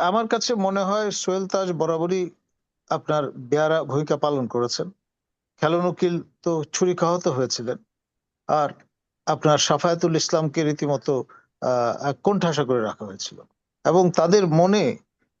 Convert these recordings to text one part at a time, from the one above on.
আমার কাছে মনে হয় সোহেল তাজ বরাবরই আপনার বেয়ারা ভূমিকা পালন করেছেন। খেলন উকিল তো ছুরিকাহত হয়েছিলেন। আর আপনার সাফায়াতুল ইসলামকে রীতিমতো আহ কোণঠাসা করে রাখা হয়েছিল। এবং তাদের মনে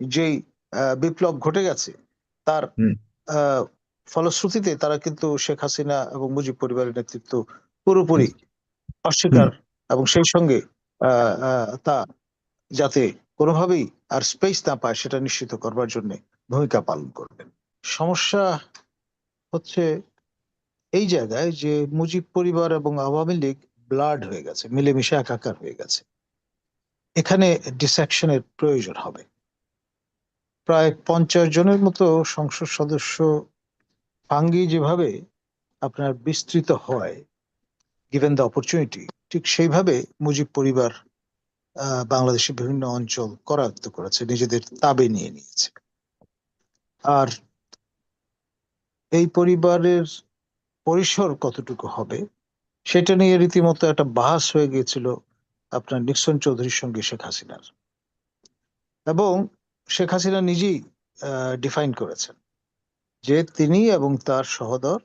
যেই বিপ্লব ঘটে গেছে তার আহ, ফলশ্রুতিতে তারা কিন্তু শেখ হাসিনা এবং মুজিব পরিবারের নেতৃত্ব পুরোপুরি অস্বীকার এবং সেই সঙ্গে তা যাতে কোনোভাবেই আর স্পেস না পায় সেটা নিশ্চিত করবার জন্য ভূমিকা পালন করবেন। সমস্যা হচ্ছে এই জায়গায় যে মুজিব পরিবার এবং আওয়ামী লীগ ব্লাড হয়ে গেছে, মিলেমিশে একাকার হয়ে গেছে। এখানে ডিসেকশনের প্রয়োজন হবে। প্রায় পঞ্চাশ জনের মতো সংসদ সদস্য ফাঙ্গি যেভাবে আপনার বিস্তৃত হয় গিভেন দ্য অপরচুনিটি ঠিক সেইভাবে মুজিব পরিবার বাংলাদেশের বিভিন্ন অঞ্চল করায়ত্ত করেছে, নিজেদের তাবে নিয়ে নিয়েছে। আর এই পরিবারের পরিসর কতটুকু হবে, সেটা নিয়ে রীতিমতো একটা বাহাস হয়ে গিয়েছিল আপনার নিক্সন চৌধুরীর সঙ্গে শেখ হাসিনার। এবং শেখ হাসিনা নিজেই ডিফাইন করেছেন যে তিনি এবং তার সহদর,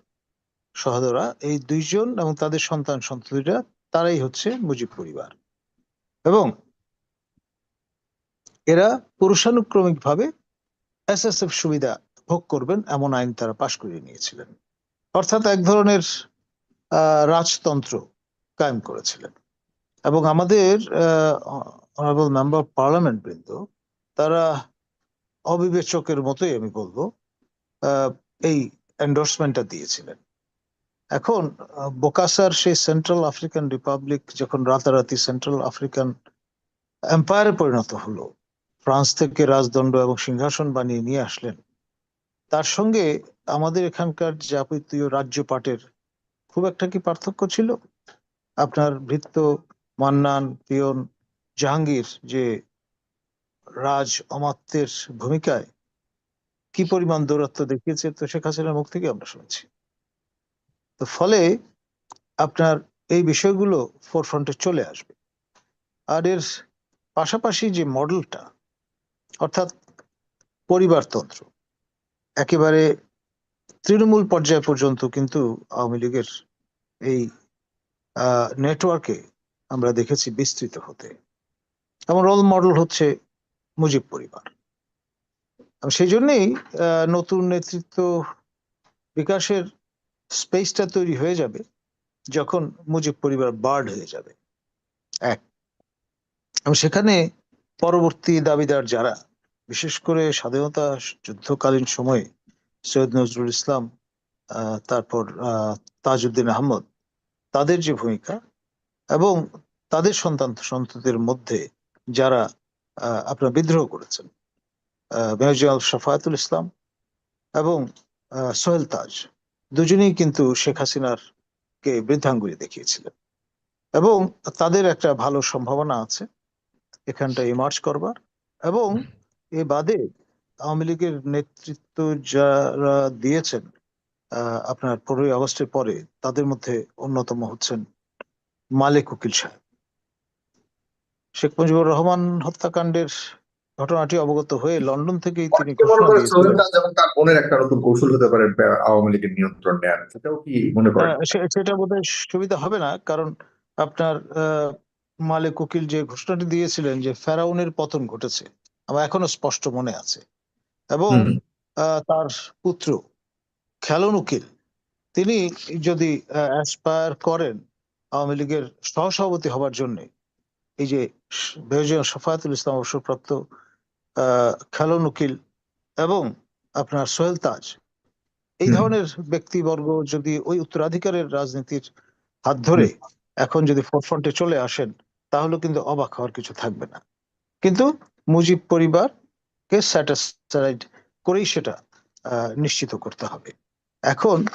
সহদরা এই দুইজন এবং তাদের সন্তান সন্ততিরা তারাই হচ্ছে মুজিব পরিবার। এবং এরা পুরুষানুক্রমিক ভাবে এসএসএফ সুবিধা ভোগ করবেন এমন আইন তারা পাশ করিয়ে নিয়েছিলেন। অর্থাৎ এক ধরনের রাজতন্ত্র কায়েম করেছিলেন। এবং আমাদের অনারেবল মেম্বার পার্লামেন্ট বৃন্দ, তারা অবিবেচকের মতোই আমি বলব এই এন্ডোর্সমেন্টটা দিয়েছিলেন। এখন বোকাসার সেই সেন্ট্রাল আফ্রিকান রিপাবলিক যখন রাতারাতি সেন্ট্রাল আফ্রিকান এম্পায়ারে পরিণত হলো ফ্রান্স থেকে রাজদণ্ড এবং সিংহাসন বানিয়ে নিয়ে আসলেন। তার সঙ্গে আমাদের এখানকার যাবতীয় রাজ্য পাটের খুব একটা কি পার্থক্য ছিল? আপনার ভৃত্য, মান্নান, পিয়ন, জাহাঙ্গীর যে রাজ অমাত্যের ভূমিকায় কি পরিমাণ দৌরত্ব দেখিয়েছে, তো শেখ হাসিনার মুখ থেকে আমরা শুনছি। তো ফলে আপনার এই বিষয়গুলো ফোরফ্রন্টে চলে আসবে। আর এর পাশাপাশি যে মডেলটা অর্থাৎ পরিবারতন্ত্র একেবারে তৃণমূল পর্যায় পর্যন্ত কিন্তু আওয়ামী লীগের এই নেটওয়ার্কে আমরা দেখেছি বিস্তৃত হতে। এবং রোল মডেল হচ্ছে মুজিব পরিবার। সেই জন্যেই নতুন নেতৃত্ব বিকাশের স্পেসটা তৈরি হয়ে যাবে যখন মুজিব পরিবার বার্ড হয়ে যাবে। এক। এবং সেখানে পরবর্তী দাবিদার যারা, বিশেষ করে স্বাধীনতা যুদ্ধকালীন সময়ে সৈয়দ নজরুল ইসলাম তারপর তাজউদ্দিন আহমদ, তাদের যে ভূমিকা এবং তাদের সন্তান সন্ততির মধ্যে যারা আপনার বিদ্রোহ করেছেন মেজর জেনারেল ইসলাম এবং সোহেল তাজ, দুজনেই কিন্তু শেখ হাসিনার কে বৃদ্ধাঙ্গুলি দেখিয়েছিলেন এবং তাদের একটা ভালো সম্ভাবনা আছে। এখানটা ইমার্জ করবার। এবং এ বাদে আওয়ামী লীগের নেতৃত্ব যারা দিয়েছেন আহ, আপনার পনেরোই আগস্টের পরে তাদের মধ্যে অন্যতম হচ্ছেন মালিক উকিল সাহেব। শেখ মুজিবুর রহমান হত্যাকাণ্ডের ঘটনাটি অবগত হয়ে লন্ডন থেকেই তিনি তার বোনের একটা নতুন কৌশল হতে পারে আওয়ামী লীগের নিয়ন্ত্রণ নেয়ার সেটাও কি মনে করেন? সেটা বোধহয় সুবিধা হবে না কারণ আপনার আহ, মালিক উকিল যে ঘোষণাটি দিয়েছিলেন যে ফেরাউনের পতন ঘটেছে আমার এখনও স্পষ্ট মনে আছে। এবং তার পুত্র খেলন উকিল তিনি যদি অ্যাসপায়ার করেন আওয়ামী লীগের সহসভাপতি হবার জন্য এই যে বেহজিয়ান শফায়াতুল ইসলাম অবসরপ্রাপ্ত আহ, খেলন উকিল এবং আপনার সোহেল তাজ এই ধরনের ব্যক্তিবর্গ যদি ওই উত্তরাধিকারের রাজনীতির হাত ধরে এখন যদি ফোরফ্রন্টে চলে আসেন তাহলে কিন্তু অবাক হওয়ার কিছু থাকবে না। কিন্তু মুজিব পরিবারকে স্যাটিসফাইড করেই সেটা নিশ্চিত করতে হবে। এখন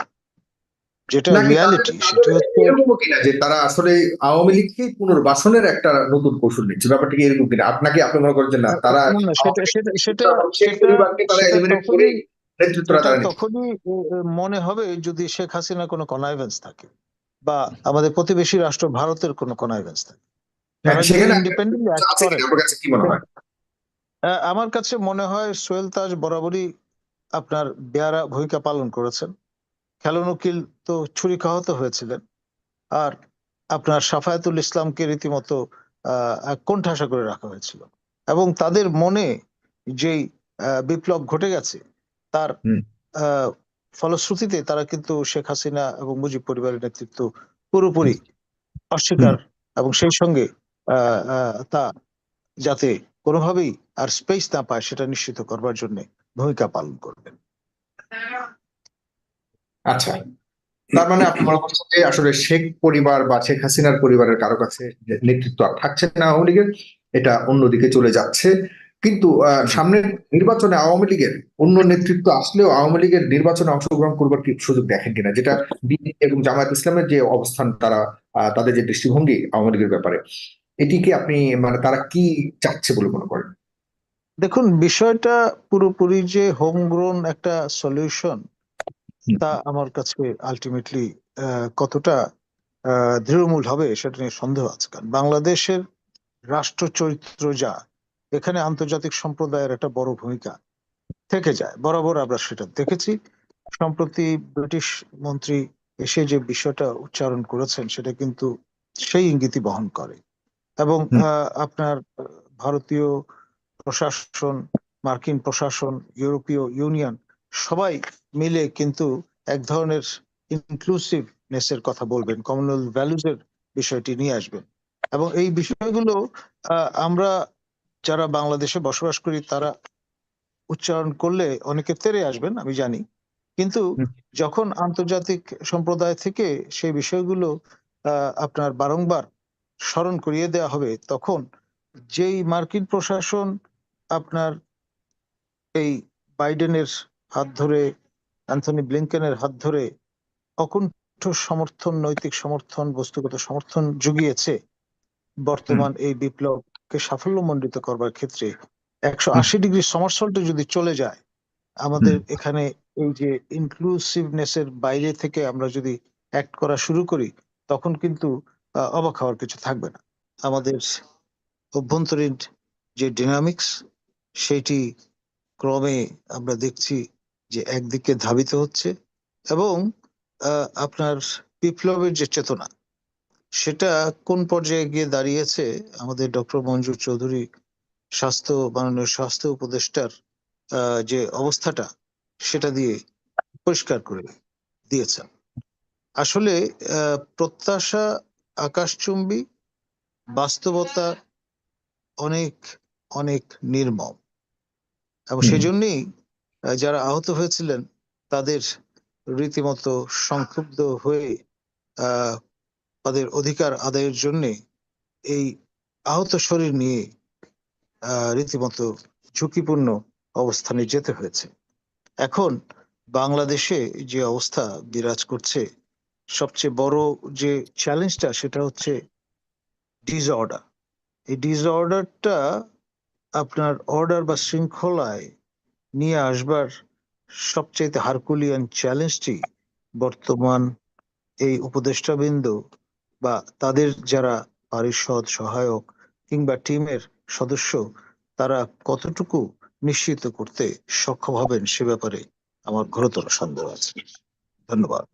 যেটা রিয়ালিটি সেটি হচ্ছে যে তারা আসলে আওয়ামী লীগকে পুনর্বাসনের একটা নতুন কৌশল নিচ্ছে। ব্যাপারটা কি এরকম কিনা? আপনাকে আপনি মনে করছেন না তারা সেটা সেটা তখনই- মনে হবে যদি শেখ হাসিনা কোনো কনাইভেন্স থাকে বা আমাদের প্রতিবেশী রাষ্ট্র ভারতের কোনো কনাইভেন্স থাকে। আমার কাছে মনে হয় সোহেল তাজ বরাবরই আপনার বেয়ারা ভূমিকা পালন করেছেন। খেলন উকিল তো ছুরি খাওয়াতে হয়েছিলেন। আর আপনার সাফায়াতুল ইসলামকে রীতিমতো কোণঠাসা করে রাখা হয়েছিল। এবং তাদের মনে যেই বিপ্লব ঘটে গেছে তার আহ, ফলশ্রুতিতে তারা কিন্তু শেখ হাসিনা এবং মুজিব পরিবারের নেতৃত্ব পুরোপুরি অস্বীকার এবং সেই সঙ্গে তা যাতে কোনোভাবেই আর স্পেস না পায় সেটা নিশ্চিত করবার জন্য ভূমিকা পালন করবেন। আচ্ছা তার মানে আপনি মনে করছেন যে আসলে শেখ পরিবার বা শেখ হাসিনার পরিবারের কারও কাছে নেতৃত্ব আর থাকছে না আওয়ামী লীগের, এটা অন্যদিকে চলে যাচ্ছে। কিন্তু সামনের নির্বাচনে আওয়ামী লীগের অন্য নেতৃত্ব আসলেও আওয়ামী লীগের নির্বাচনে অংশগ্রহণ করবার কি সুযোগ দেখেন কিনা? যেটা এবং জামায়াত ইসলামের যে অবস্থান, তারা তাদের যে দৃষ্টিভঙ্গি আওয়ামী লীগের ব্যাপারে। এটিকে আপনি মানে তারা কি চাচ্ছে বলে মনে করেন? দেখুন বিষয়টা পুরোপুরি যে হোম গ্রোন একটা সলিউশন তা আমার কাছে আলটিমেটলি কতটা দৃঢ়মূল হবে সেটা নিয়ে সন্দেহ আছে। কারণ বাংলাদেশের রাষ্ট্র চরিত্র যা এখানে আন্তর্জাতিক সম্প্রদায়ের একটা বড় ভূমিকা থেকে যায়। বরাবর আমরা সেটা দেখেছি। সম্প্রতি ব্রিটিশ মন্ত্রী এসে যে বিষয়টা উচ্চারণ করেছেন সেটা কিন্তু সেই ইঙ্গিতই বহন করে। এবং আপনার ভারতীয় প্রশাসন মার্কিন প্রশাসন ইউরোপীয় ইউনিয়ন সবাই মিলে কিন্তু এক ধরনের ইনক্লুসিভনেস এর কথা বলবেন কমনওয়েলথ ভ্যালুজ এর বিষয়টি নিয়ে আসবেন। এবং এই বিষয়গুলো আহ, আমরা যারা বাংলাদেশে বসবাস করি তারা উচ্চারণ করলে অনেকে তেরে আসবেন আমি জানি। কিন্তু যখন আন্তর্জাতিক সম্প্রদায় থেকে সেই বিষয়গুলো আহ, আপনার বারংবার স্মরণ করিয়ে দেওয়া হবে তখন যেই মার্কিন প্রশাসন আপনার এই বাইডেনের হাত ধরে অ্যান্থনি ব্লিংকেনের হাত ধরে অকুণ্ঠ সমর্থন নৈতিক সমর্থন বস্তুগত সমর্থন জুগিয়েছে বর্তমান এই বিপ্লবকে সাফল্যমণ্ডিত করবার ক্ষেত্রে একশো আশি ডিগ্রি সমরসল্টে যদি চলে যায় আমাদের এখানে এই যে ইনক্লুসিভনেস এর বাইরে থেকে আমরা যদি অ্যাক্ট করা শুরু করি তখন কিন্তু অবাক হওয়ার কিছু থাকবে না। আমাদের অভ্যন্তরীণ যে ডিনামিক্স সেটি ক্রমে আমরা দেখছি যে একদিকে ধাবিত হচ্ছে এবং আপনার বিপ্লবের যে চেতনা, সেটা কোন পর্যায়ে গিয়ে দাঁড়িয়েছে, আমাদের ডক্টর মঞ্জুর চৌধুরী, স্বাস্থ্য, মাননীয় স্বাস্থ্য উপদেষ্টার যে অবস্থাটা, সেটা দিয়ে পরিষ্কার করে দিয়েছেন। আসলে প্রত্যাশা আকাশচুম্বী বাস্তবতা অনেক অনেক নির্মম এবং। সেজন্যই যারা আহত হয়েছিলেন তাদের রীতিমতো সংক্ষুব্ধ হয়ে আহ, তাদের অধিকার আদায়ের জন্যে এই আহত শরীর নিয়ে আহ, রীতিমতো ঝুঁকিপূর্ণ অবস্থানে যেতে হয়েছে এখন বাংলাদেশে যে অবস্থা বিরাজ করছে সবচেয়ে বড় যে চ্যালেঞ্জটা সেটা হচ্ছে ডিসঅর্ডার এই ডিসঅর্ডারটা আপনার অর্ডার বা শৃঙ্খলায় নিয়ে আসবার সবচেয়ে হারকুলিয়ান চ্যালেঞ্জটি বর্তমান এই উপদেষ্টাবৃন্দ বা তাদের যারা পারিষদ, সহায়ক কিংবা টিমের সদস্য, তারা কতটুকু নিশ্চিত করতে সক্ষম হবেন সে ব্যাপারে আমার ঘোরতর সন্দেহ আছে। ধন্যবাদ।